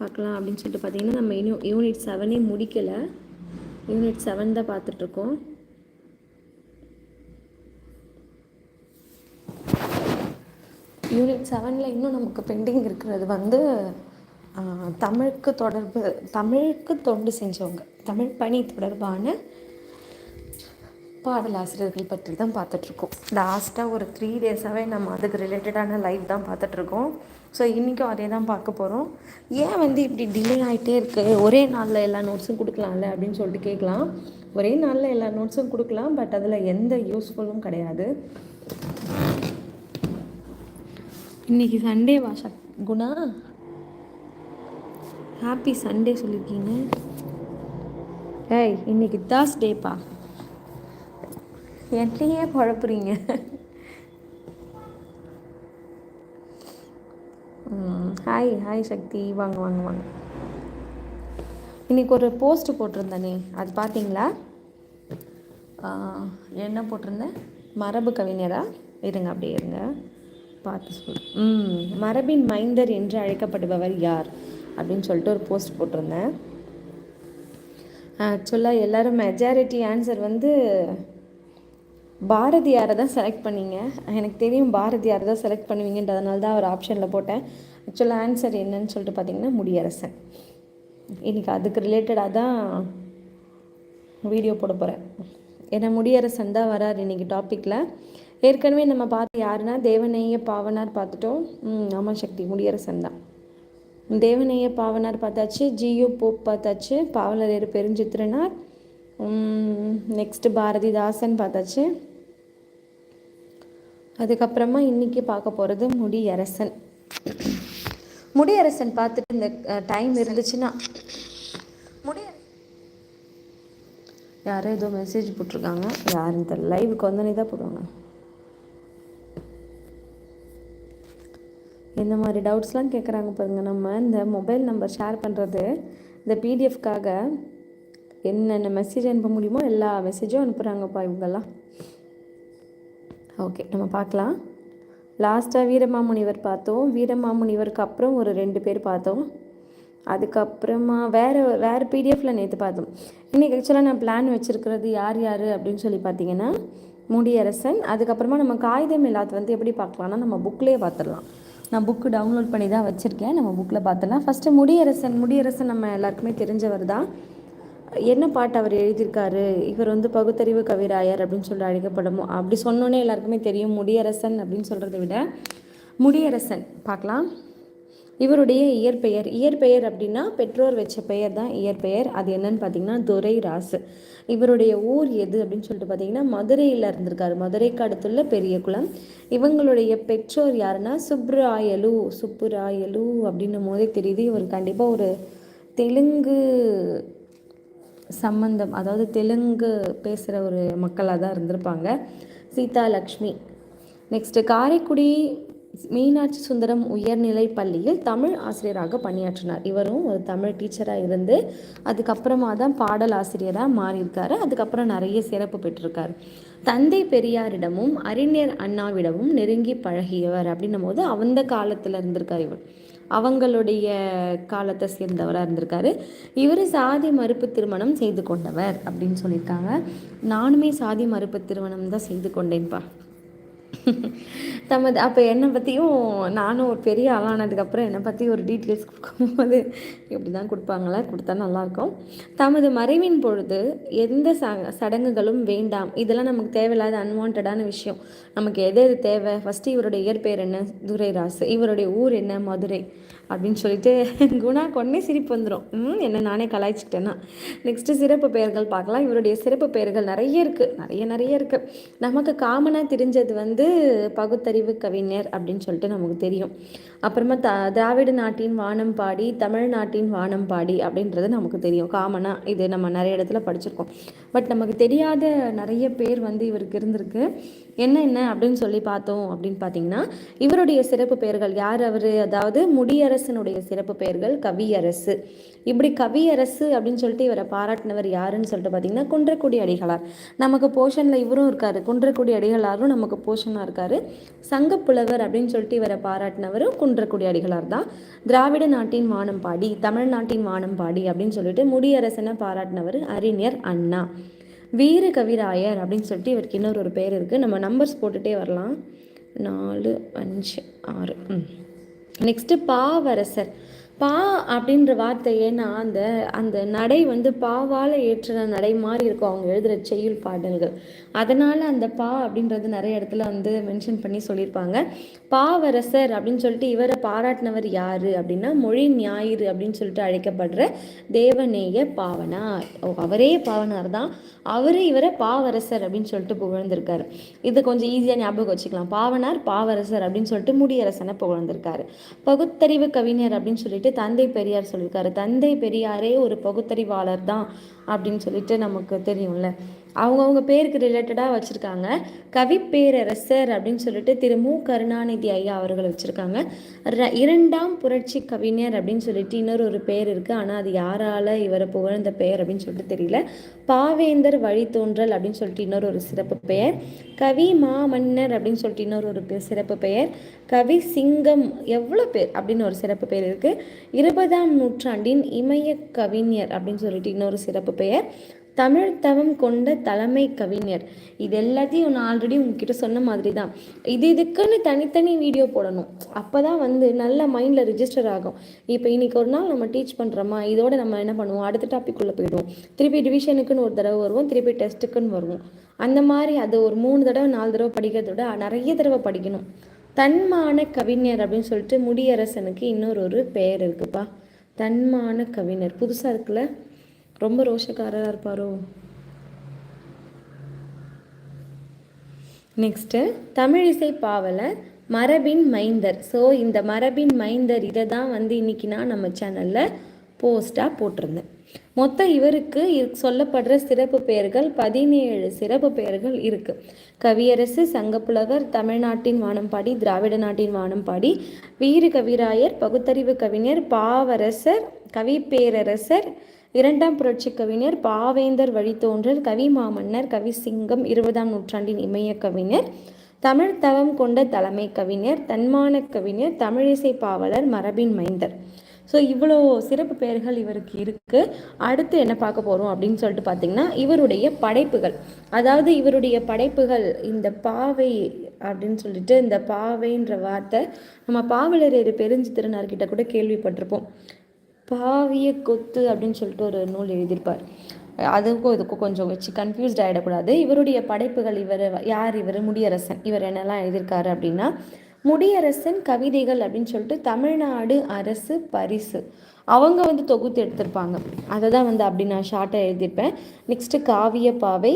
பார்க்கலாம் அப்படின்னு சொல்லிட்டு பார்த்தீங்கன்னா நம்ம இன்னும் யூனிட் செவனே முடிக்கலை. யூனிட் செவன் தான் பார்த்துட்ருக்கோம். யூனிட் செவனில் இன்னும் நமக்கு பெண்டிங் இருக்கிறது வந்து தமிழுக்கு தொடர்பு தமிழுக்கு தொண்டு செஞ்சவங்க தமிழ் பணி தொடர்பான பாடலாசிரியர்கள் பற்றி தான் பார்த்துட்ருக்கோம். லாஸ்ட்டாக ஒரு த்ரீ டேஸாகவே நம்ம அதுக்கு ரிலேட்டடான லைவ் தான் பார்த்துட்ருக்கோம். ஸோ இன்றைக்கும் அதே தான் பார்க்க போகிறோம் ஏன் வந்து இப்படி டிலே ஆகிட்டே இருக்குது ஒரே நாளில் எல்லா நோட்ஸும் கொடுக்கலாம்ல அப்படின்னு சொல்லிட்டு கேட்கலாம். ஒரே நாளில் எல்லா நோட்ஸும் கொடுக்கலாம் பட் அதில் எந்த யூஸ்ஃபுல்லும் கிடையாது. இன்னைக்கு சண்டே வாஷா குணா? ஹாப்பி சண்டே சொல்லியிருக்கீங்க ஏய் இன்னைக்கு டேப்பா என்னையே குழப்புறீங்க. Hi hi Sakthi. வாங்க வாங்க வாங்க. இன்னைக்கு ஒரு போஸ்ட் போட்டிருந்தேனே அது பார்த்தீங்களா என்ன போட்டிருந்தேன்? மரபு கவிஞரா? இருங்க அப்படியே இருங்க. பார்த்து சொல். ம் மரபின் மைந்தர் என்று அழைக்கப்படுபவர் யார்? அப்படின்னு சொல்லிட்டு ஒரு போஸ்ட் போட்டிருந்தேன். ஆக்சுவலாக எல்லாரும் மெஜாரிட்டி ஆன்சர் வந்து பாரதியாரை தான் செலக்ட் பண்ணீங்க. எனக்கு தெரியும் பாரதியாரை தான் செலக்ட் பண்ணுவீங்கன்றதுனால தான் அவர் ஆப்ஷனில் போட்டேன். ஆக்சுவலாக ஆன்சர் என்னன்னு சொல்லிட்டு பார்த்தீங்கன்னா முடியரசன். இன்றைக்கி அதுக்கு ரிலேட்டடாக தான் வீடியோ போட போகிறேன் ஏன்னா முடியரசன் தான் வரார் இன்றைக்கி டாப்பிக்கில் ஏற்கனவே நம்ம பார்த்து யாருன்னா தேவநேய பாவனார் பார்த்துட்டோம். ம் ஆமாம் சக்தி முடியரசன் தான். தேவநேய பாவனார் பார்த்தாச்சு ஜியு போப் பார்த்தாச்சு பாவலரேறு பெருஞ்சித்திரனார் நெக்ஸ்ட்டு பாரதிதாசன் பார்த்தாச்சு. அதுக்கப்புறமா இன்னைக்கு பார்க்க போகிறது முடியரசன். முடியரசன் பார்த்துட்டு இந்த டைம் இருந்துச்சுன்னா. முடிய யாரோ ஏதோ மெசேஜ் போட்டிருக்காங்க. யாருன்னு இந்த லைவுக்கு வந்தோடனே தான் போடுவாங்க. இந்த மாதிரி டவுட்ஸ்லாம் கேட்குறாங்க பாருங்கள் நம்ம இந்த மொபைல் நம்பர் ஷேர் பண்ணுறது இந்த பிடிஎஃப்காக என்னென்ன மெசேஜ் அனுப்ப முடியுமோ எல்லா மெசேஜும் அனுப்புகிறாங்கப்பா இவங்கெல்லாம். ஓகே நம்ம பார்க்கலாம். லாஸ்ட்டாக வீரமாமுனிவர் பார்த்தோம். வீரமாமுனிவருக்கு அப்புறம் ஒரு ரெண்டு பேர் பார்த்தோம். அதுக்கப்புறமா வேறு வேறு பிடிஎஃப்பில் நேற்று பார்த்தோம். இன்றைக்கி ஆக்சுவலாக நான் பிளான் வச்சுருக்கிறது யார் யார் அப்படின்னு சொல்லி பார்த்தீங்கன்னா முடியரசன். அதுக்கப்புறமா நம்ம காகிதம் இல்லாத வந்து எப்படி பார்க்கலாம்னா நம்ம புக்லேயே பார்த்துடலாம். நான் புக்கு டவுன்லோட் பண்ணி தான் வச்சுருக்கேன். நம்ம புக்கில் பார்த்துடலாம். ஃபஸ்ட்டு முடியரசன். முடியரசன் நம்ம எல்லாருக்குமே தெரிஞ்சவர் தான். என்ன பாட்டு அவர் எழுதியிருக்காரு? இவர் வந்து பகுத்தறிவு கவிராயர் அப்படின்னு சொல்லி அழைக்கப்படும்? அப்படி சொன்னோன்னே எல்லாருக்குமே தெரியும். முடியரசன் அப்படின்னு சொல்கிறத விட முடியரசன். பார்க்கலாம். இவருடைய இயற்பெயர். இயற்பெயர் அப்படின்னா பெற்றோர் வச்ச பெயர் தான் இயற்பெயர். அது என்னன்னு பார்த்தீங்கன்னா துரை ராசு இவருடைய ஊர் எது அப்படின்னு சொல்லிட்டு பார்த்தீங்கன்னா மதுரையில் இருந்திருக்காரு. மதுரைக்கு அடுத்துள்ள பெரியகுளம் இவங்களுடைய பெற்றோர் யாருன்னா சுப்ராயலு சுப்புராயலு அப்படின்னும் போதே தெரியுது இவர் கண்டிப்பாக ஒரு தெலுங்கு சம்பந்தம் அதாவது தெலுங்கு பேசுகிற ஒரு மக்களாக தான் இருந்திருப்பாங்க. சீதா லக்ஷ்மி. நெக்ஸ்ட்டு காரைக்குடி மீனாட்சி சுந்தரம் உயர்நிலை பள்ளியில் தமிழ் ஆசிரியராக பணியாற்றினார். இவரும் ஒரு தமிழ் டீச்சராக இருந்து அதுக்கப்புறமா தான் பாடல் ஆசிரியராக மாறியிருக்காரு. அதுக்கப்புறம் நிறைய சிறப்பு பெற்றிருக்காரு. தந்தை பெரியாரிடமும் அறிஞர் அண்ணாவிடமும் நெருங்கி பழகியவர் அப்படின்னும் போது அந்த காலத்தில் இருந்திருக்கார் இவர். அவங்களுடைய காலத்தை சேர்ந்தவராக இருந்திருக்காரு. இவர் சாதி மறுப்பு திருமணம் செய்து கொண்டவர் அப்படின்னு சொல்லியிருக்காங்க. நானுமே சாதி மறுப்பு திருமணம் தான் செய்து கொண்டேன்ப்பா தமது அப்போ என்னை பற்றியும் நானும் ஒரு பெரிய ஆளானதுக்கப்புறம் என்னை பற்றி ஒரு டீட்டெயில்ஸ் கொடுக்கும்போது இப்படி தான் கொடுப்பாங்களா? கொடுத்தா நல்லாயிருக்கும். தமது மறைவின் பொழுது எந்த ச சடங்குகளும் வேண்டாம். இதெல்லாம் நமக்கு தேவையில்லாத அன்வான்டான விஷயம். நமக்கு எது எது தேவை? ஃபஸ்ட்டு இவருடைய இயற்பெயர் என்ன? துரைராசு. இவருடைய ஊர் என்ன? மதுரை. அப்படின்னு சொல்லிட்டு குணா கொன்னே சிரிப்பு வந்துடும் ம் என்ன நானே கலாய்ச்சிட்டேன்னா நெக்ஸ்ட்டு சிறப்பு பெயர்கள் பார்க்கலாம். இவருடைய சிறப்பு பெயர்கள் நிறைய இருக்குது நிறைய நிறைய இருக்குது நமக்கு காமனாக தெரிஞ்சது வந்து பகுத்தறிவு கவிஞர் அப்படின்னு சொல்லிட்டு நமக்கு தெரியும். அப்புறமா த திராவிட நாட்டின் வானம் பாடி தமிழ்நாட்டின் வானம் பாடி அப்படின்றது நமக்கு தெரியும். காமனாக இது நம்ம நிறைய இடத்துல படிச்சிருக்கோம். பட் நமக்கு தெரியாத நிறைய பேர் வந்து இவருக்கு இருந்திருக்கு. என்ன என்ன அப்படின்னு சொல்லி பார்த்தோம் அப்படின்னு பார்த்தீங்கன்னா இவருடைய சிறப்பு பெயர்கள் யார் அவர்? அதாவது முடியரசனுடைய சிறப்பு பெயர்கள் கவியரசு. இப்படி கவியரசு அப்படின்னு சொல்லிட்டு இவரை பாராட்டினவர் யாருன்னு சொல்லிட்டு பார்த்தீங்கன்னா குன்றக்குடி அடிகளார். நமக்கு போஷனில் இவரும் இருக்கார். குன்றக்குடி அடிகளாரும் நமக்கு போஷனாக இருக்கார். சங்கப்புலவர் அப்படின்னு சொல்லிட்டு இவரை பாராட்டினவரும் குன்றக்குடி அடிகளார் தான். திராவிட நாட்டின் வானம் பாடி தமிழ்நாட்டின் வானம் பாடி அப்படின்னு சொல்லிட்டு முடியரசனை பாராட்டினவர் அறிஞர் அண்ணா. வீர கவிராயர் அப்படின்னு சொல்லிட்டு இவருக்கு இன்னொரு ஒரு பேர் இருக்குது நம்ம நம்பர்ஸ் போட்டுகிட்டே வரலாம். நாலு அஞ்சு ஆறு. நெக்ஸ்ட்டு பாவரசர். பா அப்படின்ற வார்த்தை ஏன்னா அந்த அந்த நடை வந்து பாவால் ஏற்றின நடை மாதிரி இருக்கும். அவங்க எழுதுகிற செய்யுள் பாடல்கள். அதனால் அந்த பா அப்படின்றது நிறைய இடத்துல வந்து மென்ஷன் பண்ணி சொல்லியிருப்பாங்க. பாவரசர் அப்படின்னு சொல்லிட்டு இவரை பாராட்டினவர் யார் அப்படின்னா மொழி ஞாயிறு அப்படின்னு சொல்லிட்டு அழைக்கப்படுற தேவநேய பாவனார். ஓ அவரே பாவனார் தான். அவரே இவரை பாவரசர் அப்படின்னு சொல்லிட்டு புகழ்ந்திருக்காரு. இது கொஞ்சம் ஈஸியாக ஞாபகம் வச்சுக்கலாம். பாவனார் பாவரசர் அப்படின்னு சொல்லிட்டு முடியரசனை புகழ்ந்திருக்காரு. பகுத்தறிவு கவிஞர் அப்படின்னு சொல்லிட்டு தந்தை பெரியார் சொல்லியிருக்காரு. தந்தை பெரியாரே ஒரு பகுத்தறிவாளர் தான் அப்படின்னு சொல்லிட்டு நமக்கு தெரியும்ல. அவங்கவுங்க பேருக்கு ரிலேட்டடாக வச்சுருக்காங்க. கவி பேரரசர் அப்படின்னு சொல்லிட்டு திரு மு. கருணாநிதி ஐயா அவர்கள் வச்சுருக்காங்க. ர இரண்டாம் புரட்சி கவிஞர் அப்படின்னு சொல்லிட்டு இன்னொரு ஒரு பேர் இருக்குது ஆனால் அது யாரால் இவரை புகழ்ந்த பெயர் அப்படின்னு சொல்லிட்டு தெரியல. பாவேந்தர் வழித்தோன்றல் அப்படின்னு சொல்லிட்டு இன்னொரு ஒரு சிறப்பு பெயர். கவி மாமன்னர் அப்படின்னு சொல்லிட்டு இன்னொரு ஒரு சிறப்பு பெயர். கவி சிங்கம் எவ்வளோ பேர் அப்படின்னு ஒரு சிறப்பு பெயர் இருக்குது இருபதாம் நூற்றாண்டின் இமய கவிஞர் அப்படின்னு சொல்லிட்டு இன்னொரு சிறப்பு பெயர். தமிழ் தவம் கொண்ட தலைமை கவிஞர். இது எல்லாத்தையும் நான் ஆல்ரெடி உங்ககிட்ட சொன்ன மாதிரி தான் இது இதுக்குன்னு தனித்தனி வீடியோ போடணும். அப்போ தான் வந்து நல்ல மைண்டில் ரிஜிஸ்டர் ஆகும். இப்போ இன்னைக்கு ஒரு நாள் நம்ம டீச் பண்ணுறோமா இதோட நம்ம என்ன பண்ணுவோம்? அடுத்த டாபிக் உள்ளே போயிடுவோம். திருப்பி டிவிஷனுக்குன்னு ஒரு தடவை வருவோம். திருப்பி டெஸ்ட்டுக்குன்னு வருவோம். அந்த மாதிரி அது ஒரு மூணு தடவை நாலு தடவை படிக்கிறத விட நிறைய தடவை படிக்கணும். தன்மான கவிஞர் அப்படின்னு சொல்லிட்டு முடியரசனுக்கு இன்னொரு ஒரு பெயர் இருக்குப்பா. தன்மான கவிஞர். புதுசாக இருக்குல்ல? ரொம்ப ரோஷக்காரராக இருப்பாரோ? நெக்ஸ்ட்டு தமிழிசை பாவலர் மரபின் மைந்தர். ஸோ இந்த மரபின் மைந்தர் இதை தான் வந்து இன்னைக்கு நான் நம்ம சேனலில் போஸ்ட்டாக போட்டிருந்தேன். மொத்தம் இவருக்கு சொல்லப்படுற சிறப்பு பெயர்கள் பதினேழு சிறப்பு பெயர்கள் இருக்குது கவியரசு சங்கப்புலவர் தமிழ்நாட்டின் வானம்பாடி திராவிட நாட்டின் வானம்பாடி வீர கவிராயர் பகுத்தறிவு கவிஞர் பாவரசர் கவிப்பேரரசர் இரண்டாம் புரட்சி கவிஞர் பாவேந்தர் வழித்தோன்றல் கவி மாமன்னர் கவி சிங்கம் இருபதாம் நூற்றாண்டின் இமய கவிஞர் தமிழ் தவம் கொண்ட தலைமை கவிஞர் தன்மான கவிஞர் தமிழிசை பாவலர் மரபின் மைந்தர். ஸோ இவ்வளோ சிறப்பு பெயர்கள் இவருக்கு இருக்குது அடுத்து என்ன பார்க்க போகிறோம் அப்படின்னு சொல்லிட்டு பார்த்தீங்கன்னா இவருடைய படைப்புகள். அதாவது இவருடைய படைப்புகள் இந்த பாவை அப்படின்னு சொல்லிட்டு இந்த பாவைன்ற வார்த்தை நம்ம பாவலரேறு பெருஞ்சு திருநார்கிட்ட கூட கேள்விப்பட்டிருப்போம். பாவிய கொத்து அப்படின்னு சொல்லிட்டு ஒரு நூல் எழுதியிருப்பார். அதுக்கும் இதுக்கும் கொஞ்சம் வச்சு கன்ஃபியூஸ்ட் ஆகிடக்கூடாது இவருடைய படைப்புகள் இவர் யார் இவர்? முடியரசன். இவர் என்னெல்லாம் எழுதியிருக்காரு அப்படின்னா முடியரசன் கவிதைகள் அப்படின்னு சொல்லிட்டு தமிழ்நாடு அரசு பரிசு. அவங்க வந்து தொகுத்து எடுத்திருப்பாங்க. அதை தான் வந்து அப்படி நான் ஷார்ட்டாக எழுதியிருப்பேன். நெக்ஸ்ட்டு காவிய பாவை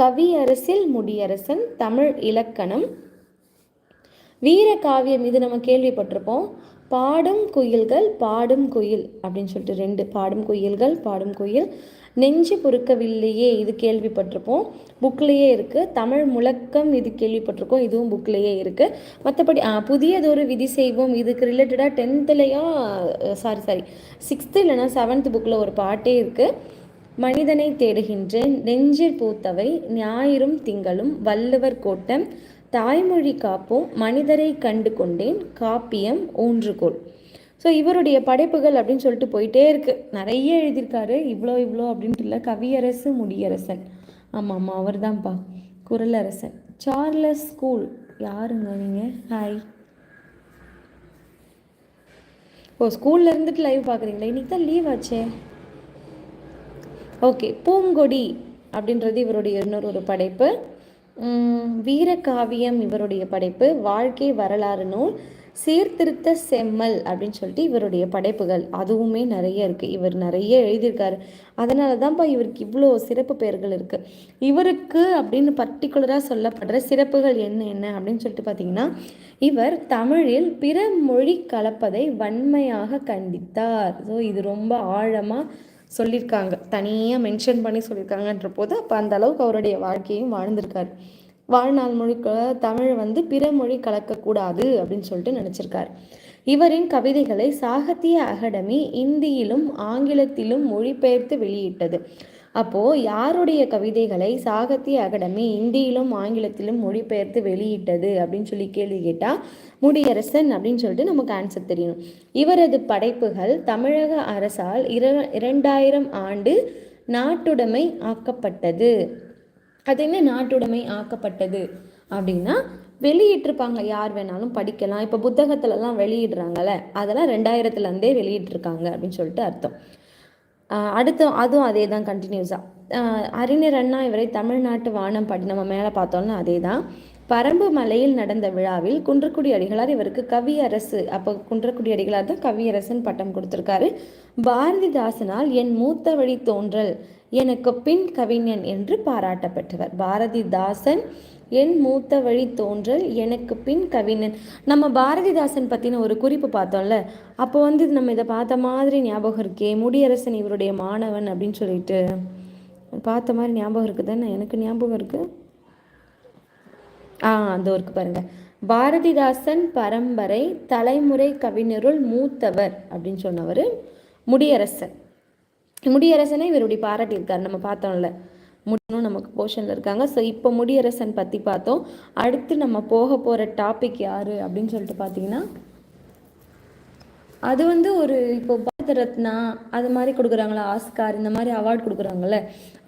கவியரசில் முடியரசன் தமிழ் இலக்கணம் வீர காவியம் இது நம்ம கேள்விப்பட்டிருப்போம். பாடும் குயில்கள் பாடும் குயில் அப்படின்னு சொல்லிட்டு ரெண்டு பாடும் குயில்கள் பாடும் குயில். நெஞ்சு பொறுக்கவில்லையே இது கேள்விப்பட்டிருப்போம். புக்லேயே இருக்குது தமிழ் முழக்கம் இது கேள்விப்பட்டிருக்கோம். இதுவும் புக்லேயே இருக்குது மற்றபடி புதியதொரு விதி செய்வோம். இதுக்கு ரிலேட்டடாக டென்த்துலேயோ சாரி சாரி சிக்ஸ்த்து இல்லைனா செவன்த் புக்கில் ஒரு பாட்டே இருக்குது மனிதனை தேடுகின்றேன். நெஞ்சில் பூத்தவை ஞாயிறும் திங்களும் வள்ளுவர் கோட்டம் தாய்மொழி காப்போம் மனிதரை கண்டு கொண்டேன் காப்பியம் ஊன்றுகோள் ஸோ இவருடைய படைப்புகள் அப்படின்னு சொல்லிட்டு போயிட்டே இருக்குது நிறைய எழுதியிருக்காரு. இவ்வளோ இவ்வளோ அப்படின்ட்டு இல்லை. கவியரசு முடியரசன். ஆமாம் ஆமாம் அவர் தான்ப்பா குரலரசன். Charles school. யாருங்க நீங்கள் ஹாய் ஓ ஸ்கூலில் இருந்துட்டு லைவ் பார்க்குறீங்களா? இன்றைக்கி தான் லீவ் ஆச்சே. ஓகே பூங்கொடி அப்படின்றது இவருடைய இன்னொரு ஒரு படைப்பு. வீரகாவியம் இவருடைய படைப்பு வாழ்க்கை வரலாறு நூல் சீர்திருத்த செம்மல் அப்படின்னு சொல்லிட்டு இவருடைய படைப்புகள். அதுவுமே நிறைய இருக்குது இவர் நிறைய எழுதியிருக்காரு. அதனால தான்ப்பா இவருக்கு இவ்வளோ சிறப்பு பெயர்கள் இருக்குது இவருக்கு அப்படின்னு பர்டிகுலராக சொல்லப்படுற சிறப்புகள் என்ன என்ன அப்படின்னு சொல்லிட்டு பார்த்தீங்கன்னா இவர் தமிழில் பிற மொழி கலப்பதை வன்மையாக கண்டித்தார். ஸோ இது ரொம்ப ஆழமாக சொல்லியிருக்காங்க. தனியாக மென்ஷன் பண்ணி சொல்லியிருக்காங்கன்ற போது அப்போ அந்த அளவுக்கு அவருடைய வாழ்க்கையும் வாழ்ந்திருக்காரு. வாழ்நாள் முழுக்க தமிழ் வந்து பிற மொழி கலக்கக்கூடாது அப்படின்னு சொல்லிட்டு நினச்சிருக்காரு. இவரின் கவிதைகளை சாகித்ய அகாடமி இந்தியிலும் ஆங்கிலத்திலும் மொழிபெயர்த்து வெளியிட்டது. அப்போது யாருடைய கவிதைகளை சாகித்ய அகாடமி இந்தியிலும் ஆங்கிலத்திலும் மொழிபெயர்த்து வெளியிட்டது அப்படின்னு சொல்லி கேள்வி கேட்டால் முடியரசன் அப்படின்னு சொல்லிட்டு நமக்கு ஆன்சர் தெரியணும் இவரது படைப்புகள் தமிழக அரசால் இர இரண்டாயிரம் ஆண்டு நாட்டுடைமை ஆக்கப்பட்டது. அது என்ன நாட்டுடைமை ஆக்கப்பட்டது? அப்படின்னா வெளியிட்டிருப்பாங்க. யார் வேணாலும் படிக்கலாம். இப்போ புத்தகத்துலலாம் வெளியிடுறாங்கல்ல அதெல்லாம் ரெண்டாயிரத்துலேருந்தே வெளியிட்டிருக்காங்க அப்படின்னு சொல்லிட்டு அர்த்தம். அடுத்து அதுவும் அதே தான் கண்டினியூஸாக அறிஞர் அண்ணா இவரை தமிழ்நாட்டு வானம் படி நம்ம மேலே பார்த்தோம்னா அதே தான் பரம்பு மலையில் நடந்த விழாவில் குன்றக்குடி அடிகளார் இவருக்கு கவியரசு அப்போ குன்றக்குடி அடிகளார் தான் கவியரசன் பட்டம் கொடுத்துருக்காரு. பாரதிதாசனால் என் மூத்த வழி தோன்றல் எனக்கு பின் கவிஞன் என்று பாராட்டப்பட்டவர் பாரதிதாசன் என் மூத்த வழி தோன்றல் எனக்கு பின் கவிஞன். நம்ம பாரதிதாசன் பற்றின ஒரு குறிப்பு பார்த்தோம்ல அப்போ வந்து நம்ம இதை பார்த்த மாதிரி ஞாபகம் இருக்கே முடியரசன் இவருடைய மாணவன் அப்படின்னு சொல்லிட்டு. பார்த்த மாதிரி ஞாபகம் இருக்குது தானே எனக்கு ஞாபகம் இருக்குது ஆ அந்த ஒருக்கு பாருங்கள் பாரதிதாசன் பரம்பரை தலைமுறை கவிஞருள் மூத்தவர் அப்படின்னு சொன்னவர் முடியரசன். முடியரசனை இவருடைய பாராட்டியிருக்கார். நம்ம பார்த்தோம்ல முன்னும் நமக்கு போர்ஷனில் இருக்காங்க. ஸோ இப்போ முடியரசன் பற்றி பார்த்தோம். அடுத்து நம்ம போக போகிற டாபிக் யார் அப்படின்னு சொல்லிட்டு பார்த்தீங்கன்னா அது வந்து ஒரு இப்போ பாரத ரத்னா அது மாதிரி கொடுக்குறாங்களா? ஆஸ்கார் இந்த மாதிரி அவார்ட் கொடுக்குறாங்கல்ல.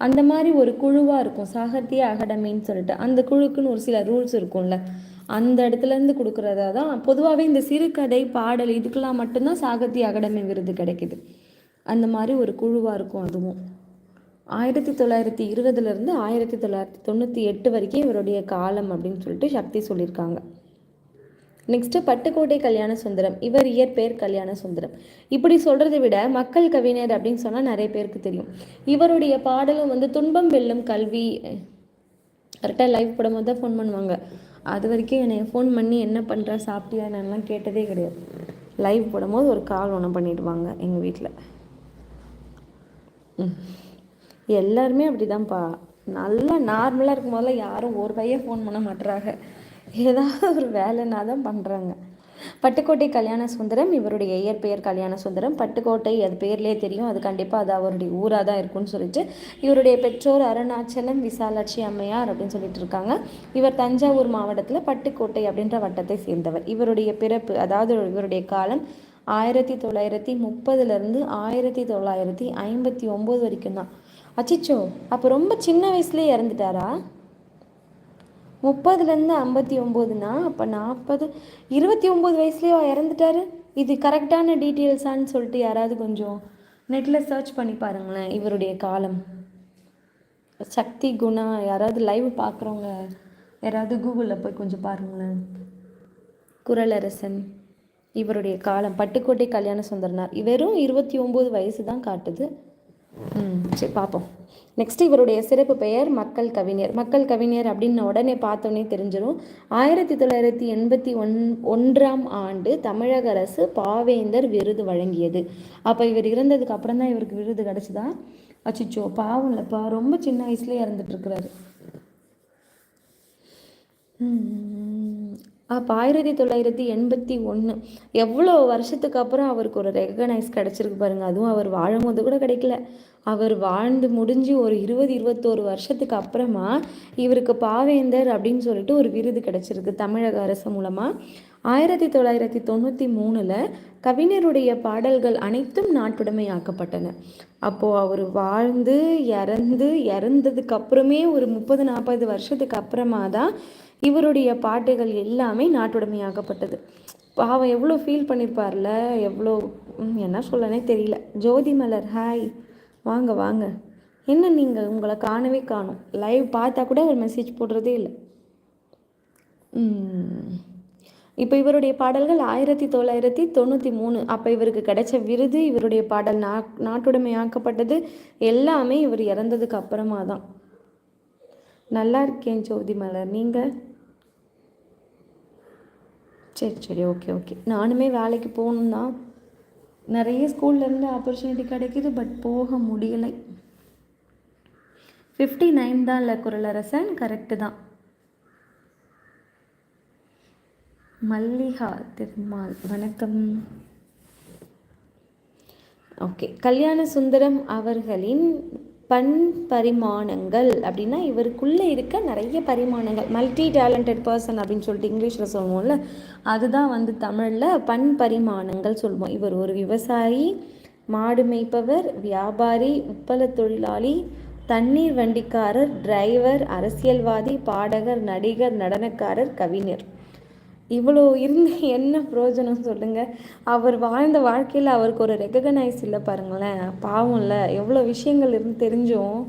அந்த மாதிரி ஒரு குழுவாக இருக்கும். சாகித்ய அகாடமின்னு சொல்லிட்டு. அந்த குழுக்குன்னு ஒரு சில ரூல்ஸ் இருக்கும்ல. அந்த இடத்துலேருந்து கொடுக்குறதா தான். பொதுவாகவே இந்த சிறுகதை பாடல் இதுக்கெல்லாம் மட்டும்தான் சாகித்ய அகாடமி விருது கிடைக்குது. அந்த மாதிரி ஒரு குழுவாக இருக்கும் அதுவும். ஆயிரத்தி தொள்ளாயிரத்தி இருபதுலேருந்து ஆயிரத்தி தொள்ளாயிரத்தி தொண்ணூற்றி எட்டு வரைக்கும் இவருடைய காலம் அப்படின்னு சொல்லிட்டு சக்தி சொல்லியிருக்காங்க. நெக்ஸ்ட்டு பட்டுக்கோட்டை கல்யாண சுந்தரம். இவர் இயற்பெயர் கல்யாண சுந்தரம். இப்படி சொல்கிறத விட மக்கள் கவிஞர் அப்படின்னு சொன்னால் நிறைய பேருக்கு தெரியும். இவருடைய பாடலும் வந்து துன்பம் வெல்லும் கல்வி கரெக்டாக லைவ் போடும்போது தான் ஃபோன் பண்ணுவாங்க. அது வரைக்கும் என்னை ஃபோன் பண்ணி என்ன பண்ணுற சாப்பிட்டியா என்னெல்லாம் கேட்டதே கிடையாது. லைவ் போடும்போது ஒரு கால் ஒன்று பண்ணிடுவாங்க எங்கள் வீட்டில் ம். எல்லாருமே அப்படி தான்ப்பா நல்லா நார்மலாக இருக்கும் போதில் யாரும் ஒரு பையன் ஃபோன் பண்ண மாட்டுறாங்க ஏதாவது ஒரு வேலைன்னா தான் பண்ணுறாங்க பட்டுக்கோட்டை கல்யாண சுந்தரம் இவருடைய இயற்பெயர் கல்யாண சுந்தரம். பட்டுக்கோட்டை அது பேர்லேயே தெரியும். அது கண்டிப்பாக அது அவருடைய ஊராக தான் இருக்கும்னு சொல்லிட்டு இவருடைய பெற்றோர் அருணாச்சலம் விசாலாட்சி அம்மையார் அப்படின்னு சொல்லிட்டு இருக்காங்க. இவர் தஞ்சாவூர் மாவட்டத்தில் பட்டுக்கோட்டை அப்படின்ற வட்டத்தை சேர்ந்தவர். இவருடைய பிறப்பு அதாவது இவருடைய காலம் ஆயிரத்தி தொள்ளாயிரத்தி முப்பதுலேருந்து ஆயிரத்தி தொள்ளாயிரத்தி ஐம்பத்தி ஒம்பது வரைக்கும் தான் அச்சிச்சோ அப்போ ரொம்ப சின்ன வயசுலேயே இறந்துட்டாரா? முப்பதுலேருந்து ஐம்பத்தி ஒம்போதுனா அப்போ நாற்பது இருபத்தி ஒம்பது வயசுலேயே இறந்துட்டாரு? இது கரெக்டான டீட்டெயில்ஸான்னு சொல்லிட்டு யாராவது கொஞ்சம் நெட்டில் சர்ச் பண்ணி பாருங்களேன் இவருடைய காலம். சக்தி குணா யாராவது லைவ் பார்க்குறவங்க யாராவது கூகுளில் போய் கொஞ்சம் பாருங்களேன். குரலரசன் இவருடைய காலம். பட்டுக்கோட்டை கல்யாண சுந்தரனார். இவரும் இருபத்தி ஒம்பது வயசு தான் காட்டுது. சரி பார்ப்போம் நெக்ஸ்ட் இவருடைய சிறப்பு பெயர் மக்கள் கவிஞர். மக்கள் கவிஞர் அப்படின்னு உடனே பார்த்தோன்னே தெரிஞ்சிடும் ஆயிரத்தி தொள்ளாயிரத்தி எண்பத்தி ஒன் ஒன்றாம் ஆண்டு தமிழக அரசு பாவேந்தர் விருது வழங்கியது. அப்போ இவர் இறந்ததுக்கு அப்புறம் தான் இவருக்கு விருது கிடச்சிதா? அச்சிச்சோ பாவம் இல்லைப்பா. ரொம்ப சின்ன வயசுலேயே இறந்துட்டுருக்கிறாரு அப்போ ஆயிரத்தி தொள்ளாயிரத்தி எண்பத்தி ஒன்று எவ்வளோ வருஷத்துக்கு அப்புறம் அவருக்கு ஒரு ரெகனைஸ் கிடச்சிருக்கு பாருங்கள் அதுவும் அவர் வாழும்போது கூட கிடைக்கல. அவர் வாழ்ந்து முடிஞ்சு ஒரு இருபது இருபத்தோரு வருஷத்துக்கு அப்புறமா இவருக்கு பாவேந்தர் அப்படின்னு சொல்லிட்டு ஒரு விருது கிடச்சிருக்கு தமிழக அரசு மூலமாக ஆயிரத்தி தொள்ளாயிரத்தி தொண்ணூற்றி மூணில் கவிஞருடைய பாடல்கள் அனைத்தும் நாட்டுடைமையாக்கப்பட்டன. அப்போது அவர் வாழ்ந்து இறந்து இறந்ததுக்கு அப்புறமே ஒரு முப்பது நாற்பது வருஷத்துக்கு அப்புறமா தான் இவருடைய பாட்டுகள் எல்லாமே நாட்டுடைமையாக்கப்பட்டது. பாவம் எவ்வளோ ஃபீல் பண்ணியிருப்பார்ல எவ்வளோ என்ன சொல்லனே தெரியல. ஜோதி மலர் ஹாய் வாங்க வாங்க. என்ன நீங்கள் உங்களை காணவே காணும். லைவ் பார்த்தா கூட ஒரு மெசேஜ் போடுறதே இல்லை. இப்போ இவருடைய பாடல்கள் ஆயிரத்தி தொள்ளாயிரத்தி தொண்ணூற்றி மூணு. அப்போ இவருக்கு கிடைச்ச விருது இவருடைய பாடல் நா நாட்டுடைமையாக்கப்பட்டது எல்லாமே இவர் இறந்ததுக்கு அப்புறமா தான். நல்லா இருக்கேன் ஜோதி மலர். நீங்கள் சரி சரி ஓகே ஓகே. நானுமே வேலைக்கு போகணும் தான். நிறைய ஸ்கூல்லேருந்து ஆப்பர்ச்சுனிட்டி கிடைக்கிது பட் போக முடியலை. ஃபிஃப்டி நைன் தான் இல்லை குரலரசன் கரெக்டு தான். மல்லிகா திருமால் வணக்கம். ஓகே. கல்யாண சுந்தரம் அவர்களின் பன் பரிமாணங்கள் அப்படின்னா இவருக்குள்ளே இருக்க நிறைய பரிமாணங்கள். மல்டி டேலண்டட் பர்சன் அப்படின்னு சொல்லிட்டு இங்கிலீஷில் சொல்லுவோம்ல அதுதான் வந்து தமிழில் பன் பரிமாணங்கள் சொல்லுவோம். இவர் ஒரு விவசாயி மாடு மேய்ப்பவர் வியாபாரி உப்பள தொழிலாளி தண்ணீர் வண்டிக்காரர் டிரைவர் அரசியல்வாதி பாடகர் நடிகர் நடனக்காரர் கவிஞர். இவ்வளோ இருந்து என்ன பிரயோஜனம் சொல்லுங்கள் அவர் வாழ்ந்த வாழ்க்கையில் அவருக்கு ஒரு ரெகனைஸ் இல்லை பாருங்களேன். பாவம்ல எவ்வளோ விஷயங்கள் இருந்து தெரிஞ்சும்.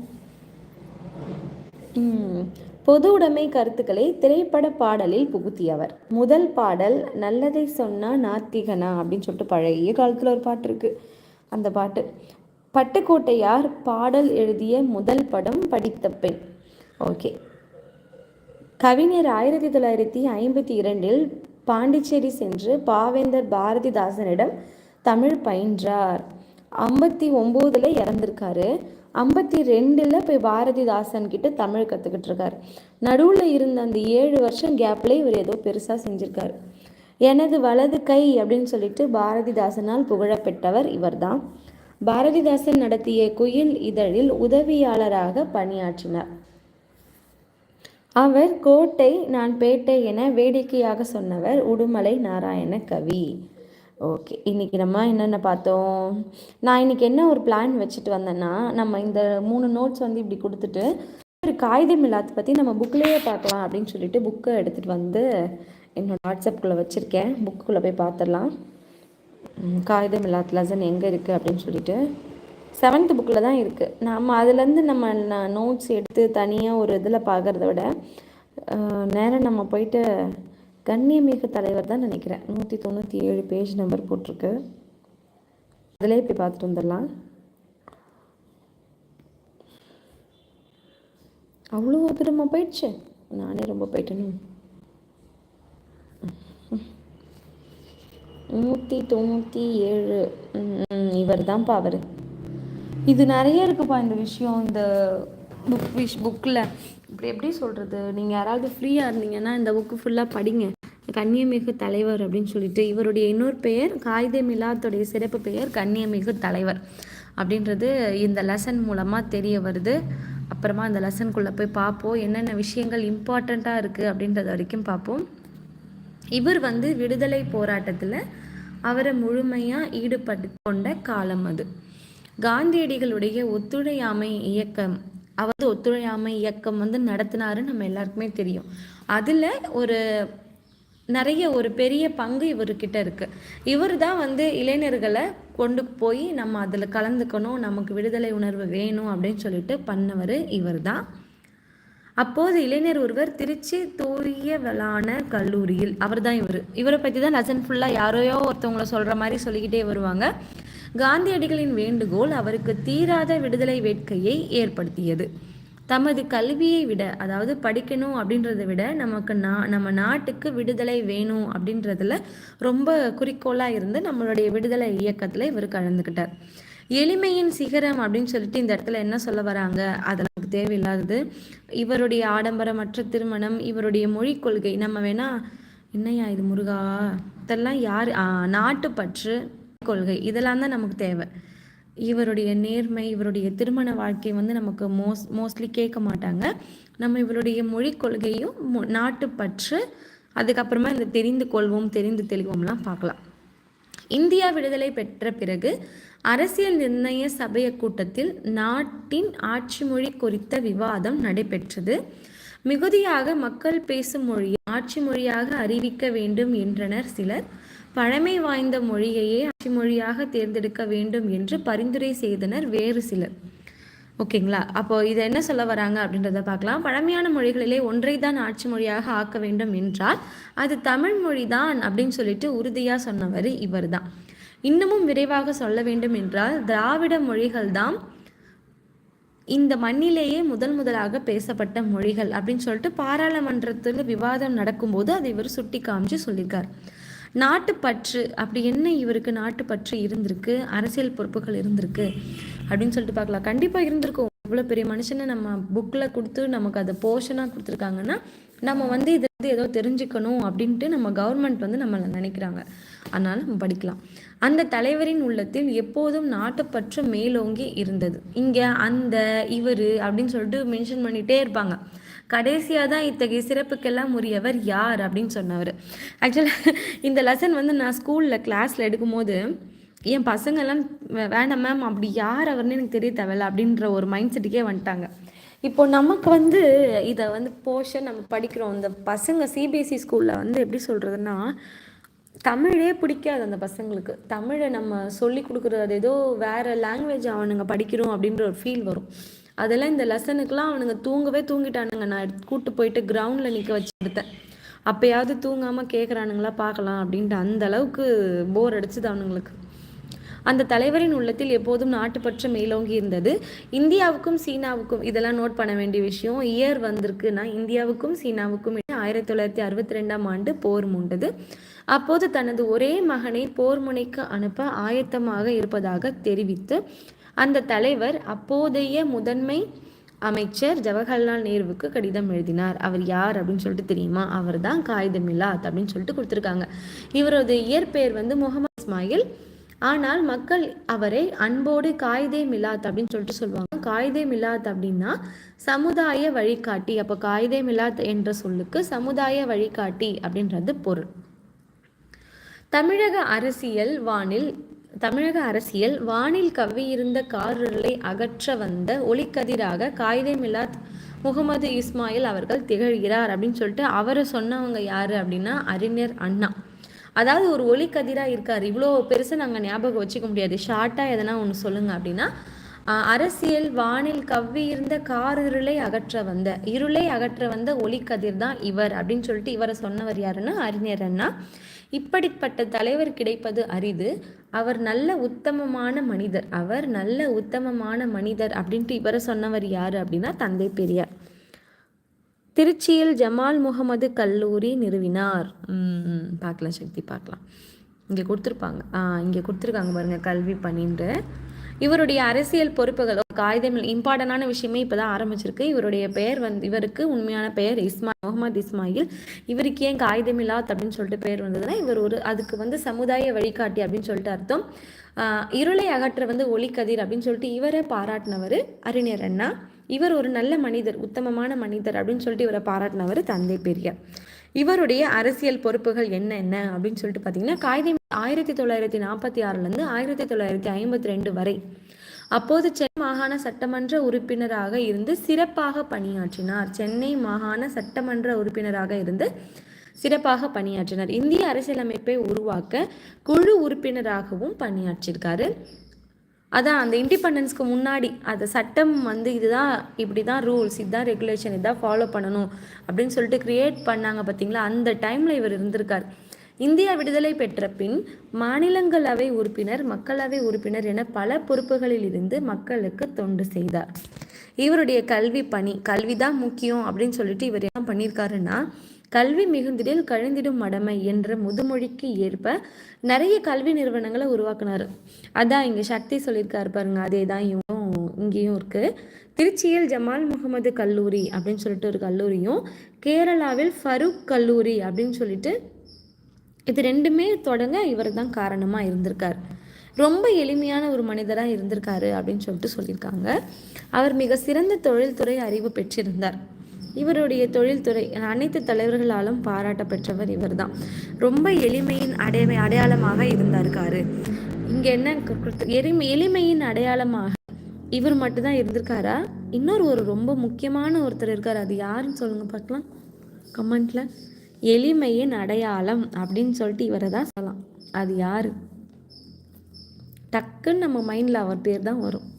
பொது உடைமை கருத்துக்களை திரைப்பட பாடலில் புகுத்தியவர். முதல் பாடல் நல்லதை சொன்னா நாத்திகனா? அப்படின்னு சொல்லிட்டு பழைய காலத்தில் ஒரு பாட்டு இருக்குது அந்த பாட்டு. பட்டுக்கோட்டையார் பாடல் எழுதிய முதல் படம் படித்த பெண். ஓகே. கவிஞர் ஆயிரத்தி தொள்ளாயிரத்தி ஐம்பத்தி இரண்டில் பாண்டிச்சேரி சென்று பாவேந்தர் பாரதிதாசனிடம் தமிழ் பயின்றார். ஐம்பத்தி ஒம்போதில் இறந்துருக்காரு. ஐம்பத்தி ரெண்டில் போய் பாரதிதாசன் கிட்ட தமிழ் கற்றுக்கிட்டு இருக்கார். நடுவில் இருந்த அந்த ஏழு வருஷம் கேப்பில் இவர் ஏதோ பெருசாக செஞ்சுருக்கார். எனது வலது கை அப்படின்னு சொல்லிட்டு பாரதிதாசனால் புகழப்பெற்றவர் இவர்தான். பாரதிதாசன் நடத்திய குயில் இதழில் உதவியாளராக பணியாற்றினார். அவர் கோட்டை நான் பேட்டை என வேடிக்கையாக சொன்னவர் உடுமலை நாராயண கவி. ஓகே இன்றைக்கி நம்ம என்னென்ன பார்த்தோம்? நான் இன்றைக்கி என்ன ஒரு பிளான் வச்சுட்டு வந்தேன்னா நம்ம இந்த மூணு நோட்ஸ் வந்து இப்படி கொடுத்துட்டு ஒரு காகிதம் இல்லாத பற்றி நம்ம புக்லேயே பார்க்கலாம் அப்படின்னு சொல்லிட்டு புக்கை எடுத்துகிட்டு வந்து என்னோடய வாட்ஸ்அப்புக்குள்ளே வச்சுருக்கேன். புக்குள்ளே போய் பார்த்துடலாம். காகிதம் இல்லாத லெசன் எங்கே இருக்குது அப்படின்னு சொல்லிட்டு. செவன்த் புக்கில் தான் இருக்குது நம்ம அதுலேருந்து நம்ம நோட்ஸ் எடுத்து தனியாக ஒரு இதில் பார்க்குறத விட நேரம் நம்ம போயிட்டு கண்ணியமிகு தலைவர் தான் நினைக்கிறேன். நூற்றி தொண்ணூற்றி ஏழு பேஜ் நம்பர் போட்டிருக்கு. அதிலே போய் பார்த்துட்டு வந்துடலாம். அவ்வளோ தூரமாக போயிடுச்சு. நானே ரொம்ப போயிட்டேனும் நூற்றி தொண்ணூற்றி ஏழு இவர் தான்ப்பா அவர். இது நிறைய இருக்குப்பா இந்த விஷயம் இந்த புக் விஷ் புக்கில் இப்படி எப்படி சொல்கிறது நீங்கள் யாராவது ஃப்ரீயாக இருந்தீங்கன்னா இந்த புக்கு ஃபுல்லாக படிங்க. கன்னியமிகு தலைவர் அப்படின்னு சொல்லிட்டு இவருடைய இன்னொரு பெயர் காகித மிலாத்துடைய சிறப்பு பெயர் கன்னியமிகு தலைவர். அப்படின்றது இந்த லெசன் மூலமாக தெரிய வருது. அப்புறமா அந்த லெசனுக்குள்ளே போய் பார்ப்போம் என்னென்ன விஷயங்கள் இம்பார்ட்டண்ட்டாக இருக்குது அப்படின்றத வரைக்கும் பார்ப்போம். இவர் வந்து விடுதலை போராட்டத்தில் அவரை முழுமையாக ஈடுபட்டு கொண்ட காலம் அது. காந்தியடிகளுடைய ஒத்துழையாமை இயக்கம் அவர் ஒத்துழையாமை இயக்கம் வந்து நடத்தினாரு நம்ம எல்லாருக்குமே தெரியும். அதில் ஒரு நிறைய ஒரு பெரிய பங்கு இவர்கிட்ட இருக்குது இவர் தான் வந்து இளைஞர்களை கொண்டு போய் நம்ம அதில் கலந்துக்கணும் நமக்கு விடுதலை உணர்வு வேணும் அப்படின்னு சொல்லிட்டு பண்ணவர் இவர் தான் அப்போது இளைஞர் ஒருவர் திருச்சி தூரியவளான கல்லூரியில் அவர் தான் இவர். இவரை பற்றி தான் லெசன் ஃபுல்லாக யாரையோ ஒருத்தவங்களை சொல்கிற மாதிரி சொல்லிக்கிட்டே வருவாங்க. காந்தியடிகளின் வேண்டுகோள் அவருக்கு தீராத விடுதலை வேட்கையை ஏற்படுத்தியது. தமது கல்வியை விட அதாவது படிக்கணும் அப்படின்றத விட நமக்கு நா நம்ம நாட்டுக்கு விடுதலை வேணும் அப்படின்றதுல ரொம்ப குறிக்கோளாக இருந்து நம்மளுடைய விடுதலை இயக்கத்தில் இவர் கலந்துக்கிட்டார். எளிமையின் சிகரம் அப்படின்னு சொல்லிட்டு இந்த இடத்துல என்ன சொல்ல வராங்க? அதில் நமக்கு தேவையில்லாதது. இவருடைய ஆடம்பரமற்ற திருமணம் இவருடைய மொழி கொள்கை நம்ம வேணா என்னையா இது முருகா? இதெல்லாம் யார் நாட்டுப்பற்று கொள்கை. இதெல்லாம் தான் நமக்கு தேவை. இவருடைய நேர்மை இவருடைய திருமண வாழ்க்கை வந்து நமக்கு மோஸ் மோஸ்ட்லி கேட்க மாட்டாங்க. நம்ம இவருடைய மொழி கொள்கையும் நாட்டுப்பற்று அதுக்கப்புறமா இந்த தெரிந்து கொள்வோம் தெரிந்து தெளிவோம்லாம் பார்க்கலாம். இந்தியா விடுதலை பெற்ற பிறகு அரசியல் நிர்ணய சபைய கூட்டத்தில் நாட்டின் ஆட்சி மொழி குறித்த விவாதம் நடைபெற்றது. மிகுதியாக மக்கள் பேசும் மொழியை ஆட்சி மொழியாக அறிவிக்க வேண்டும் என்றனர் சிலர். பழமை வாய்ந்த மொழியையே ஆட்சி மொழியாக தேர்ந்தெடுக்க வேண்டும் என்று பரிந்துரை செய்தனர் வேறு சிலர். ஓகேங்களா? அப்போ இதை என்ன சொல்ல வராங்க அப்படின்றத பார்க்கலாம். பழமையான மொழிகளிலே ஒன்றை தான் ஆட்சி மொழியாக ஆக்க வேண்டும் என்றால் அது தமிழ் மொழி தான் அப்படின்னு சொல்லிட்டு உறுதியாக சொன்னவர் இவர் தான் இன்னமும் விரைவாக சொல்ல வேண்டும் என்றால் திராவிட மொழிகள் தான் இந்த மண்ணிலேயே முதல் முதலாக பேசப்பட்ட மொழிகள் அப்படின்னு சொல்லிட்டு பாராளுமன்றத்தில் விவாதம் நடக்கும்போது அதை இவர் சுட்டி காமிச்சு சொல்லியிருக்கார். நாட்டுப்பற்று அப்படி என்ன இவருக்கு நாட்டுப்பற்று இருந்திருக்கு? அரசியல் பொறுப்புகள் இருந்திருக்கு? அப்படின்னு சொல்லிட்டு பார்க்கலாம். கண்டிப்பாக இருந்திருக்கும். இவ்வளோ பெரிய மனுஷனை நம்ம புக்கில் கொடுத்து நமக்கு அதை போர்ஷனாக கொடுத்துருக்காங்கன்னா நம்ம வந்து இதை வந்து ஏதோ தெரிஞ்சுக்கணும் அப்படின்ட்டு நம்ம கவர்மெண்ட் வந்து நம்மளை நினைக்கிறாங்க. அதனால் நம்ம படிக்கலாம். அந்த தலைவரின் உள்ளத்தில் எப்போதும் நாட்டுப்பற்று மேலோங்கி இருந்தது. இங்கே அந்த இவர் அப்படின்னு சொல்லிட்டு மென்ஷன் பண்ணிகிட்டே இருப்பாங்க. கடைசியாக தான் இத்தகைய சிறப்புக்கெல்லாம் உரியவர் யார் அப்படின்னு சொன்னவர். ஆக்சுவலாக இந்த லெசன் வந்து நான் ஸ்கூலில் கிளாஸில் எடுக்கும்போது என் பசங்கள்லாம் வேண்டாம் மேம் அப்படி யார் அவர்னு எனக்கு தெரிய தேவையில்ல அப்படின்ற ஒரு மைண்ட் செட்டுக்கே வந்துட்டாங்க. இப்போ நமக்கு வந்து இதை வந்து போர்ஷன் நம்ம படிக்கிறோம். இந்த பசங்க சிபிஎஸ்சி ஸ்கூலில் வந்து எப்படி சொல்கிறதுன்னா தமிழே பிடிக்காது அந்த பசங்களுக்கு. தமிழை நம்ம சொல்லி கொடுக்குறது ஏதோ வேறு லாங்குவேஜ் அவனுங்க படிக்கிறோம் அப்படின்ற ஒரு ஃபீல் வரும். அதெல்லாம் இந்த லெசனுக்குலாம் அவனுங்க தூங்கவே தூங்கிட்டானுங்க. நான் கூப்பிட்டு போயிட்டு கிரவுண்டில் நிற்க வச்சு எடுத்தேன் அப்போயாவது தூங்காமல் கேட்குறானுங்களா பார்க்கலாம் அப்படின்ட்டு அந்த அளவுக்கு போர் அடிச்சுது அவனுங்களுக்கு. அந்த தலைவரின் உள்ளத்தில் எப்போதும் நாட்டுப்பற்று மேலோங்கி இருந்தது. இந்தியாவுக்கும் சீனாவுக்கும் இதெல்லாம் நோட் பண்ண வேண்டிய விஷயம் இயர் வந்திருக்குன்னா இந்தியாவுக்கும் சீனாவுக்கும் ஆயிரத்தி தொள்ளாயிரத்தி அறுபத்தி ரெண்டாம் ஆண்டு போர் மூண்டது. அப்போது தனது ஒரே மகனை போர் முனைக்கு அனுப்ப ஆயத்தமாக இருப்பதாக தெரிவித்து அந்த தலைவர் அப்போதைய முதன்மை அமைச்சர் ஜவஹர்லால் நேருவுக்கு கடிதம் எழுதினார். அவர் யார் அப்படின்னு சொல்லிட்டு தெரியுமா? அவர் தான் காகித மிலாத் அப்படின்னு சொல்லிட்டு கொடுத்துருக்காங்க. இவரது இயற்பெயர் வந்து முகமது இஸ்மாயில். ஆனால் மக்கள் அவரை அன்போடு காயிதே மிலாத் அப்படின்னு சொல்லிட்டு சொல்லுவாங்க. காயிதே மிலாத் அப்படின்னா சமுதாய வழிகாட்டி. அப்போ காயிதே மிலாத் என்ற சொல்லுக்கு சமுதாய வழிகாட்டி அப்படின்றது பொருள். தமிழக அரசியல் வானில் தமிழக அரசியல் வானில் கவ்வியிருந்த காரிருளை அகற்ற வந்த ஒளிக்கதிராக காயிதே மிலாத் முகமது இஸ்மாயில் அவர்கள் திகழ்கிறார் அப்படின்னு சொல்லிட்டு அவரை சொன்னவங்க யாரு அப்படின்னா அறிஞர் அண்ணா. அதாவது ஒரு ஒளிக்கதிராக இருக்கார். இவ்வளோ பெருசாக நாங்கள் ஞாபகம் வச்சுக்க முடியாது. ஷார்ட்டாக எதனா ஒன்று சொல்லுங்கள் அப்படின்னா அரசியல் வானில் கவ்வி இருந்த காரிருளை இருளை அகற்ற வந்த இருளை அகற்ற வந்த ஒளிக்கதிர் தான் இவர் அப்படின்னு சொல்லிட்டு இவரை சொன்னவர் யாருன்னா அறிஞர் அண்ணா. இப்படிப்பட்ட தலைவர் கிடைப்பது அரிது. அவர் நல்ல உத்தமமான மனிதர். அவர் நல்ல உத்தமமான மனிதர் அப்படின்ட்டு இவரை சொன்னவர் யார் அப்படின்னா தந்தை பெரியார். திருச்சியில் ஜமால் முகமது கல்லூரி நிறுவினார். பார்க்கலாம் சக்தி பார்க்கலாம். இங்கே கொடுத்துருப்பாங்க. இங்கே கொடுத்துருக்காங்க பாருங்கள் கல்வி பணின்று. இவருடைய அரசியல் பொறுப்புகள் காகிதம் இம்பார்ட்டண்டான விஷயமே இப்போ தான் ஆரம்பிச்சிருக்கு. இவருடைய பெயர் வந்து இவருக்கு உண்மையான பெயர் இஸ்மா முகமது இஸ்மாயில் இவருக்கு ஏன் காகிதமில்லாத் அப்படின்னு சொல்லிட்டு பேர் வந்ததுன்னா இவர் ஒரு அதுக்கு வந்து சமுதாய வழிகாட்டி அப்படின்னு சொல்லிட்டு அர்த்தம். இருளை அகற்ற வந்து ஒளிக்கதிர் அப்படின்னு சொல்லிட்டு இவரை பாராட்டினவர் அறிஞர் அண்ணா. இவர் ஒரு நல்ல மனிதர் உத்தமமான மனிதர் அப்படின்னு சொல்லிட்டு இவரை பாராட்டினவர் தந்தை பெரியார். இவருடைய அரசியல் பொறுப்புகள் என்ன என்ன அப்படின்னு சொல்லிட்டு பார்த்தீங்கன்னா காகிதம் ஆயிரத்தி தொள்ளாயிரத்தி நாற்பத்தி ஆறுலேருந்து ஆயிரத்தி தொள்ளாயிரத்தி ஐம்பத்தி ரெண்டு வரை அப்போது சென்னை மாகாண சட்டமன்ற உறுப்பினராக இருந்து சிறப்பாக பணியாற்றினார். சென்னை மாகாண சட்டமன்ற உறுப்பினராக இருந்து சிறப்பாக பணியாற்றினார். இந்திய அரசியலமைப்பை உருவாக்க குழு உறுப்பினராகவும் பணியாற்றியிருக்காரு. அதான் அந்த இண்டிபெண்டன்ஸ்க்கு முன்னாடி அந்த சட்டம் வந்து இதுதான் இப்படி தான் ரூல்ஸ் இதுதான் ரெகுலேஷன் இதான் ஃபாலோ பண்ணணும் அப்படின்னு சொல்லிட்டு க்ரியேட் பண்ணாங்க பார்த்தீங்களா அந்த டைமில் இவர் இருந்திருக்கார். இந்தியா விடுதலை பெற்ற பின் மாநிலங்களவை உறுப்பினர் மக்களவை உறுப்பினர் என பல பொறுப்புகளில் இருந்து மக்களுக்கு தொண்டு செய்தார். இவருடைய கல்வி பணி கல்வி தான் முக்கியம் அப்படின்னு சொல்லிட்டு இவர் என்ன பண்ணியிருக்காருன்னா கல்வி மிகுந்திடில் கழிந்திடும் மடமை என்ற முதுமொழிக்கு ஏற்ப நிறைய கல்வி நிறுவனங்களை உருவாக்குனார். அதான் இங்கே சக்தி சொல்லியிருக்காரு பாருங்க அதே தான் இவங்க இங்கேயும் இருக்குது திருச்சியில் ஜமால் முகமது கல்லூரி அப்படின்னு சொல்லிட்டு ஒரு கல்லூரியும் கேரளாவில் ஃபரூக் கல்லூரி அப்படின்னு சொல்லிட்டு இது ரெண்டுமே தொடங்க இவர் தான் காரணமாக இருந்திருக்கார். ரொம்ப எளிமையான ஒரு மனிதராக இருந்திருக்காரு அப்படின்னு சொல்லிட்டு சொல்லியிருக்காங்க. அவர் மிக சிறந்த தொழில்துறை அறிவு பெற்றிருந்தார். இவருடைய தொழில்துறை அனைத்து தலைவர்களாலும் பாராட்ட பெற்றவர் இவர் தான். ரொம்ப எளிமையின் அடைமை அடையாளமாக இருந்திருக்காரு. இங்கே என்ன எளிமை எளிமையின் அடையாளமாக இவர் மட்டும்தான் இருந்திருக்காரா? இன்னொரு ஒரு ரொம்ப முக்கியமான ஒருத்தர் இருக்கார். அது யாருன்னு சொல்லுங்க பார்க்கலாம். கமெண்ட்ல. எளிமையின் அடையாளம் அப்படின்னு சொல்லிட்டு இவரை தான் சொல்லலாம். அது யார்? டக்குன்னு நம்ம மைண்டில் அவர் பேர் தான் வரும்.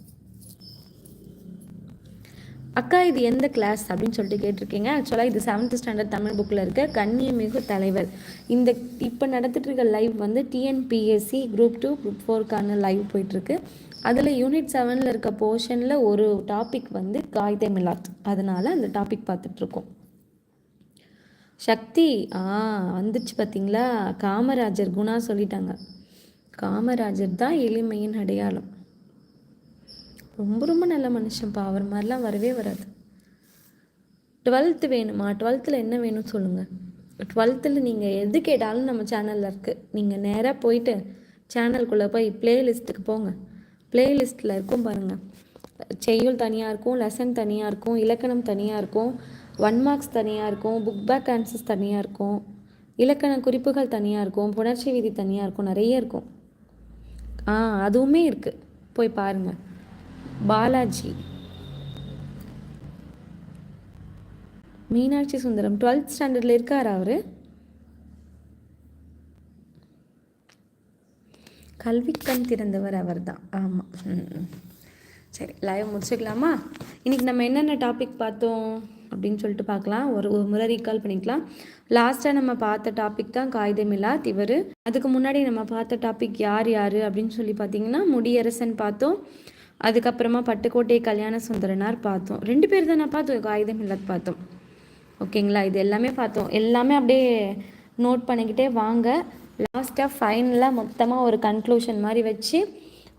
அக்கா இது எந்த கிளாஸ் அப்படின்னு சொல்லிட்டு கேட்டிருக்கீங்க. ஆக்சுவலாக இது செவன்த் ஸ்டாண்டர்ட் தமிழ் புக்கில் இருக்க கண்ணியமிகு தலைவர். இந்த இப்போ நடந்துட்டு இருக்க லைவ் வந்து டிஎன்பிஎஸ்சி குரூப் டூ குரூப் ஃபோருக்கான லைவ் போயிட்டுருக்கு. அதில் யூனிட் செவனில் இருக்க போர்ஷனில் ஒரு டாபிக் வந்து காகித மிலாத் அதனால் அந்த டாபிக் பார்த்துட்ருக்கோம் சக்தி ஆ வந்துச்சு பார்த்தீங்களா காமராஜர் குணா சொல்லிட்டாங்க. காமராஜர் தான் எளிமையின் அடையாளம். ரொம்ப ரொம்ப நல்ல மனுஷன்ப்பா. அவர் மாதிரிலாம் வரவே வராது. டுவெல்த்து வேணுமா? டுவெல்த்தில் என்ன வேணும்னு சொல்லுங்கள் டுவெல்த்தில் நீங்கள் எது கேட்டாலும் நம்ம சேனலில் இருக்குது நீங்கள் நேராக போயிட்டு சேனல்குள்ளே போய் ப்ளேலிஸ்ட்டுக்கு போங்க. ப்ளேலிஸ்ட்டில் இருக்கும் பாருங்கள் செய்யுள் தனியாக இருக்கும் லெசன் தனியாக இருக்கும் இலக்கணம் தனியாக இருக்கும். ஒன் மார்க்ஸ் தனியாக இருக்கும் புக் பேக் ஆன்சர்ஸ் தனியாக இருக்கும் இலக்கண குறிப்புகள் தனியாக இருக்கும் புணர்ச்சி விதி தனியாக இருக்கும் நிறைய இருக்கும். ஆ அதுவுமே இருக்குது போய் பாருங்கள் பாலாஜி. மீனாட்சி சுந்தரம் டுவெல்த் ஸ்டாண்டர்டில் இருக்கார் அவர்? கல்விக்கண் திறந்தவர் அவர் தான் ஆமாம் சரி லைவ் முடிச்சுக்கலாமா? இன்றைக்கி நம்ம என்னென்ன டாபிக் பார்த்தோம்? அப்படின்னு சொல்லிட்டு பார்க்கலாம். ஒரு ஒரு முறை ரீகால் பண்ணிக்கலாம். லாஸ்ட்டாக நம்ம பார்த்த டாபிக் தான் காகிதமில்லா திவர். அதுக்கு முன்னாடி நம்ம பார்த்த டாபிக் யார் யார் அப்படின்னு சொல்லி பார்த்தீங்கன்னா முடியரசன் பார்த்தோம். அதுக்கப்புறமா பட்டுக்கோட்டை கல்யாண சுந்தரனார் பார்த்தோம். ரெண்டு பேர் தானே பார்த்தோம் காகிதமில்லாத் பார்த்தோம். ஓகேங்களா இது எல்லாமே பார்த்தோம். எல்லாமே அப்படியே நோட் பண்ணிக்கிட்டே வாங்க. லாஸ்ட்டாக ஃபைனலாக மொத்தமாக ஒரு கன்க்ளூஷன் மாதிரி வச்சு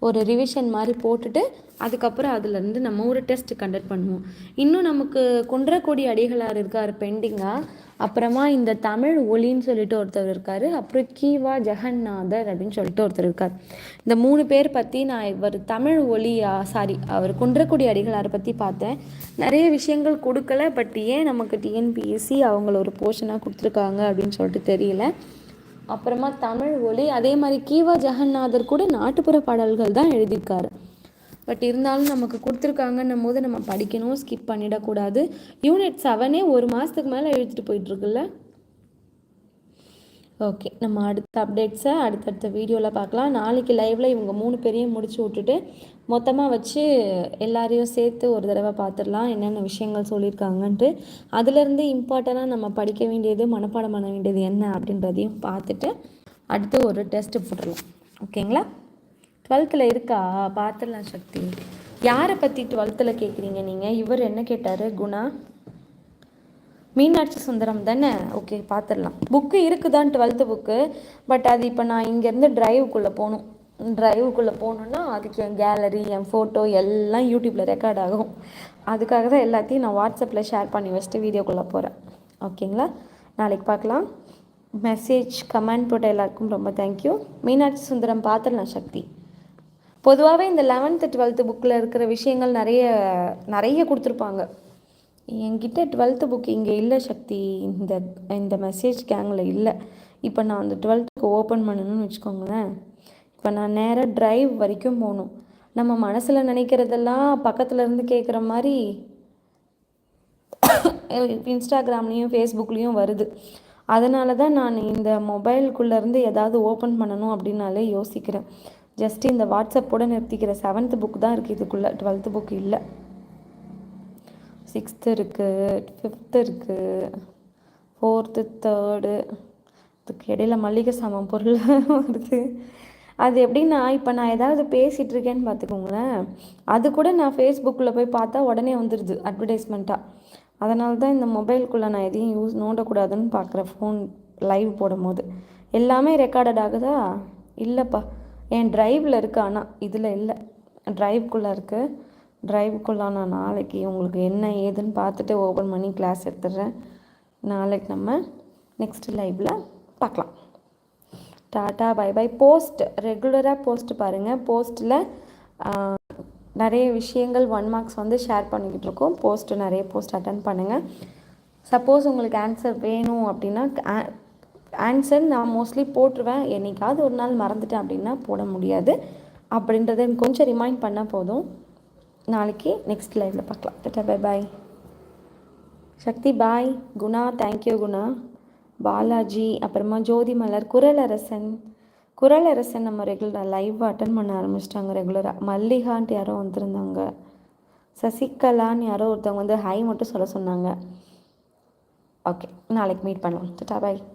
ஒரு ரிவிஷன் மாதிரி போட்டுட்டு அதுக்கப்புறம் அதுலேருந்து நம்ம ஒரு டெஸ்ட் கண்டக்ட் பண்ணுவோம். இன்னும் நமக்கு குன்றக்கோடி அடிகளார் இருக்கார் பெண்டிங்காக அப்புறமா இந்த தமிழ் ஒலின்னு சொல்லிட்டு ஒருத்தர் இருக்கார். அப்புறம் கீவா ஜெகநாதர் அப்படின்னு சொல்லிட்டு ஒருத்தர் இருக்கார். இந்த மூணு பேர் பற்றி நான் இவர் தமிழ் ஒலியா சாரி அவர் குன்றக்குடி அடிகளாரை பற்றி பார்த்தேன். நிறைய விஷயங்கள் கொடுக்கல பட் ஏன் நமக்கு டிஎன்பிஎஸ்சி அவங்கள ஒரு போர்ஷனாக கொடுத்துருக்காங்க அப்படின்னு சொல்லிட்டு தெரியல. அப்புறமா தமிழ் ஒலி அதே மாதிரி கீவா ஜெகநாதர் கூட நாட்டுப்புற பாடல்கள் தான் எழுதியிருக்காரு. பட் இருந்தாலும் நமக்கு கொடுத்துருக்காங்கன்னும் போது நம்ம படிக்கணும் ஸ்கிப் பண்ணிடக்கூடாது. யூனிட் செவனே ஒரு மாதத்துக்கு மேலே எழுதிட்டு போயிட்டுருக்குல்ல? ஓகே நம்ம அடுத்த அப்டேட்ஸை அடுத்தடுத்த வீடியோவில் பார்க்கலாம். நாளைக்கு லைவில் இவங்க மூணு பேரையும் முடிச்சு விட்டுட்டு மொத்தமாக வச்சு எல்லாரையும் சேர்த்து ஒரு தடவை பார்த்துடலாம். என்னென்ன விஷயங்கள் சொல்லியிருக்காங்கன்ட்டு. அதுலேருந்து இம்பார்ட்டண்ட்டாக நம்ம படிக்க வேண்டியது மனப்பாடம் பண்ண வேண்டியது என்ன அப்படின்றதையும் பார்த்துட்டு அடுத்து ஒரு டெஸ்ட்டு போட்டுடலாம். ஓகேங்களா டுவெல்த்தில் இருக்கா? பார்த்துடலாம் சக்தி. யாரை பற்றி டுவெல்த்தில் கேட்குறீங்க நீங்கள் இவர் என்ன கேட்டார்? குணா? மீனாட்சி சுந்தரம் தானே? ஓகே பார்த்துடலாம் புக்கு இருக்குதான் டுவெல்த்து புக்கு பட் அது இப்போ நான் இங்கேருந்து ட்ரைவுக்குள்ளே போகணும். ட்ரைவுக்குள்ளே போகணுன்னா அதுக்கு என் கேலரி என் ஃபோட்டோ எல்லாம் யூடியூப்பில் ரெக்கார்ட் ஆகும். அதுக்காக தான் எல்லாத்தையும் நான் வாட்ஸ்அப்பில் ஷேர் பண்ணி வச்சுட்டு வீடியோக்குள்ளே போகிறேன் ஓகேங்களா? நாளைக்கு பார்க்கலாம். மெசேஜ் கமெண்ட் போட்ட எல்லாருக்கும் ரொம்ப தேங்க்யூ மீனாட்சி சுந்தரம் பார்த்துடலாம் சக்தி. பொதுவாகவே இந்த லெவன்த்து டுவெல்த்து புக்கில் இருக்கிற விஷயங்கள் நிறைய நிறைய கொடுத்துருப்பாங்க. என்கிட்ட டுவெல்த்து புக் இங்கே இல்லை சக்தி. இந்த இந்த மெசேஜ் கேங்கில் இல்லை. இப்போ நான் அந்த டுவெல்த்துக்கு ஓப்பன் பண்ணணும்னு வச்சுக்கோங்களேன். இப்போ நான் நேராக ட்ரைவ் வரைக்கும் போகணும். நம்ம மனசில் நினைக்கிறதெல்லாம் பக்கத்தில் இருந்து கேட்குற மாதிரி இன்ஸ்டாகிராம்லேயும் ஃபேஸ்புக்லேயும் வருது. அதனால தான் நான் இந்த மொபைலுக்குள்ளேருந்து ஏதாவது ஓப்பன் பண்ணணும் அப்படின்னாலே யோசிக்கிறேன். ஜஸ்ட் இந்த வாட்ஸ்அப்போடு நிறுத்திக்கிற செவன்த்து புக் தான் இருக்குது இதுக்குள்ளே டுவெல்த்து புக் இல்லை. சிக்ஸ்த்து இருக்குது ஃபிஃப்த்து இருக்குது ஃபோர்த்து தேர்டு இதுக்கு இடையில மளிகை சாமான் பொருள் வருது. அது எப்படின்னா இப்போ நான் ஏதாவது பேசிகிட்டு இருக்கேன்னு பார்த்துக்கோங்களேன். அது கூட நான் ஃபேஸ்புக்கில் போய் பார்த்தா உடனே வந்துடுது அட்வர்டைஸ்மெண்ட்டாக அதனால தான் இந்த மொபைலுக்குள்ளே நான் எதையும் யூஸ் நோண்டக்கூடாதுன்னு பார்க்குறேன் ஃபோன் லைவ் போடும் போது எல்லாமே ரெக்கார்டட் ஆகுதா? இல்லைப்பா. என் ட்ரைவில் இருக்குது ஆனால் இதில் இல்லை. ட்ரைவ்குள்ளே இருக்குது ட்ரைவுக்குள்ளே நான் நாளைக்கு உங்களுக்கு என்ன ஏதுன்னு பார்த்துட்டு ஓப்பன் பண்ணி கிளாஸ் எடுத்துடுறேன். நாளைக்கு நம்ம நெக்ஸ்ட் லைவில் பார்க்கலாம். டாட்டா பை பை போஸ்ட் ரெகுலராக போஸ்ட் பாருங்கள் போஸ்ட்டில் நிறைய விஷயங்கள் ஒன் மார்க்ஸ் வந்து ஷேர் பண்ணிக்கிட்டு இருக்கோம். போஸ்ட்டு நிறைய போஸ்ட் அட்டன் பண்ணுங்கள் சப்போஸ் உங்களுக்கு ஆன்சர் வேணும் அப்படின்னா ஆன்சர் நான் மோஸ்ட்லி போட்டுருவேன். என்றைக்காவது ஒரு நாள் மறந்துட்டேன் அப்படின்னா போட முடியாது. அப்படின்றத கொஞ்சம் ரிமைண்ட் பண்ணால் போதும். நாளைக்கு நெக்ஸ்ட் லைவில் பார்க்கலாம். Tata bye bye Sakthi bye Guna thank you Guna. Balaji அப்புறமா ஜோதி மலர் குரலரசன் குரலரசன் நம்ம ரெகுலராக லைவ் அட்டன் பண்ண ஆரம்பிச்சிட்டாங்க ரெகுலராக மல்லிகான்ட்டு யாரோ வந்திருந்தாங்க. சசிகலான்னு யாரோ ஒருத்தவங்க வந்து ஹை மட்டும் சொல்ல சொன்னாங்க. ஓகே நாளைக்கு மீட் பண்ணலாம். டட்டா பாய்